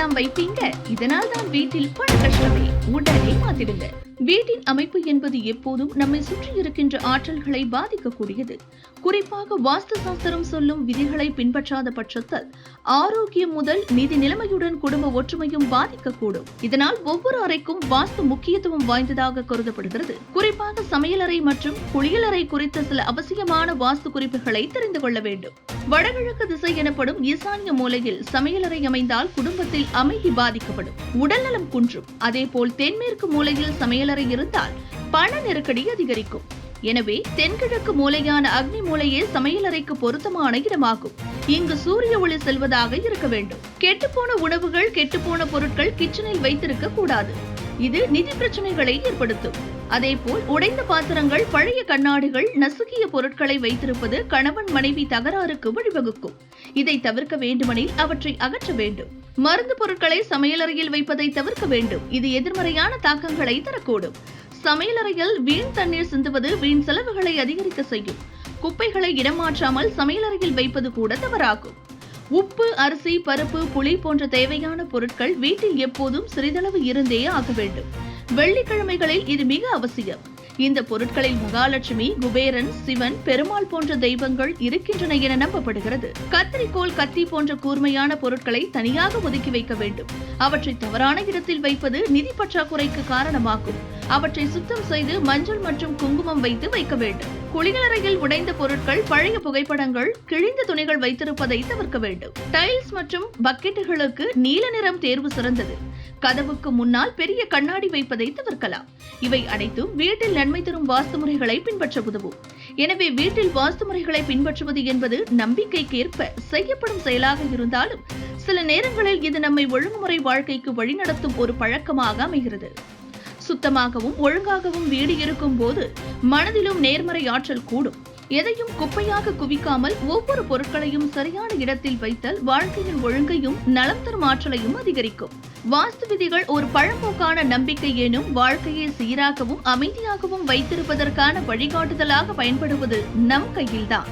எல்லாம் வைப்பீங்க இதனால் தான் வீட்டில் பண கஷ்டமே. உடனே மாத்திடுங்க. வீட்டின் அமைப்பு என்பது எப்போதும் நம்மை சுற்றி இருக்கின்ற ஆற்றல்களை பாதிக்கக்கூடியது. குறிப்பாக வாஸ்து சாஸ்திரம் சொல்லும் விதிகளை பின்பற்றாத பட்சத்தில் ஆரோக்கியம் முதல் நிதி நிலைமையுடன் குடும்ப ஒற்றுமையும் பாதிக்கக்கூடும். இதனால் ஒவ்வொரு அறைக்கும் வாஸ்து முக்கியத்துவம் வாய்ந்ததாக கருதப்படுகிறது. குறிப்பாக சமையலறை மற்றும் குளியலறை குறித்த சில அவசியமான வாஸ்து குறிப்புகளை தெரிந்து கொள்ள வேண்டும். வடகிழக்கு திசை எனப்படும் ஈசான்ய மூலையில் சமையலறை அமைந்தால் குடும்பத்தில் அமைதி பாதிக்கப்படும். உடல்நலம் குன்றும். அதேபோல் தென்மேற்கு மூலையில் சமையல் சமையலறை இருந்தால் பண நெருக்கடி அதிகரிக்கும். எனவே தென்கிழக்கு மூலையான அக்னி மூலையே சமையலறைக்கு பொருத்தமான இடமாகும். இங்கு சூரிய ஒளி செல்வதாக இருக்க வேண்டும். கெட்டுப்போன உணவுகள் கெட்டுப்போன பொருட்கள் கிச்சனில் வைத்திருக்க கூடாது. இது நிதி பிரச்சனைகளை ஏற்படுத்தும். அதேபோல் உடைந்த பாத்திரங்கள் பழைய கண்ணாடிகள் நசுக்கிய பொருட்களை வைத்திருப்பது கணவன் மனைவி தகராறுக்கு வழிவகுக்கும். இதை தவிர்க்க வேண்டுமெனில் அவற்றை அகற்ற வேண்டும். மருந்து பொருட்களை சமையலறையில் வைப்பதை தவிர்க்க வேண்டும். இது எதிர்மறையான தாக்கங்களை தரக்கூடும். சமையலறையில் வீண் தண்ணீர் சிந்துவது வீண் செலவுகளை அதிகரிக்க செய்யும். குப்பைகளை இடமாற்றாமல் சமையலறையில் வைப்பது கூட தவறாகும். உப்பு அரிசி பருப்பு புளி போன்ற தேவையான பொருட்கள் வீட்டில் எப்போதும் சிறிதளவு இருந்தே ஆக வேண்டும். வெள்ளிக்கிழமைகளில் இது மிக அவசியம். இந்த பொருட்களில் மகாலட்சுமி குபேரன் சிவன் பெருமாள் போன்ற தெய்வங்கள் இருக்கின்றன என நம்பப்படுகிறது. கத்திரிக்கோல் கத்தி போன்ற கூர்மையான பொருட்களை தனியாக ஒதுக்கி வைக்க வேண்டும். அவற்றை தவறான இடத்தில் வைப்பது நிதி பற்றாக்குறைக்கு காரணமாகும். அவற்றை சுத்தம் செய்து மஞ்சள் மற்றும் குங்குமம் வைத்து வைக்க வேண்டும். குளியலறையில் உடைந்த பொருட்கள் பழைய புகைப்படங்கள் கிழிந்த துணிகள் வைத்திருப்பதை தவிர்க்க வேண்டும். டைல்ஸ் மற்றும் பக்கெட்டுகளுக்கு நீல நிறம் தேர்வு சிறந்தது. கதவுக்கு முன்னால் பெரிய கண்ணாடி வைப்பதை தவிர்க்கலாம். இவை அனைத்தும் வீட்டில் நன்மை தரும் வாஸ்து முறைகளை பின்பற்ற உதவும். எனவே வீட்டில் வாஸ்து முறைகளை பின்பற்றுவது என்பது நம்பிக்கைக்கேற்ப செய்யப்படும் செயலாக இருந்தாலும் சில நேரங்களில் இது நம்மை ஒழுங்குமுறை வாழ்க்கைக்கு வழிநடத்தும் ஒரு பழக்கமாக அமைகிறது. சுத்தமாகவும் ஒழுங்காகவும் வீடு இருக்கும் போது மனதிலும் நேர்மறை ஆற்றல் கூடும். எதையும் குப்பையாக குவிக்காமல் ஒவ்வொரு பொருட்களையும் சரியான இடத்தில் வைத்தல் வாழ்க்கையின் ஒழுங்கையும் நலம் தரும் ஆற்றலையும் அதிகரிக்கும். வாஸ்து விதிகள் ஒரு பழம்போக்கான நம்பிக்கை எனும் வாழ்க்கையை சீராகவும் அமைதியாகவும் வைத்திருப்பதற்கான வழிகாட்டுதலாக பயன்படுவது நம் கையில்தான்.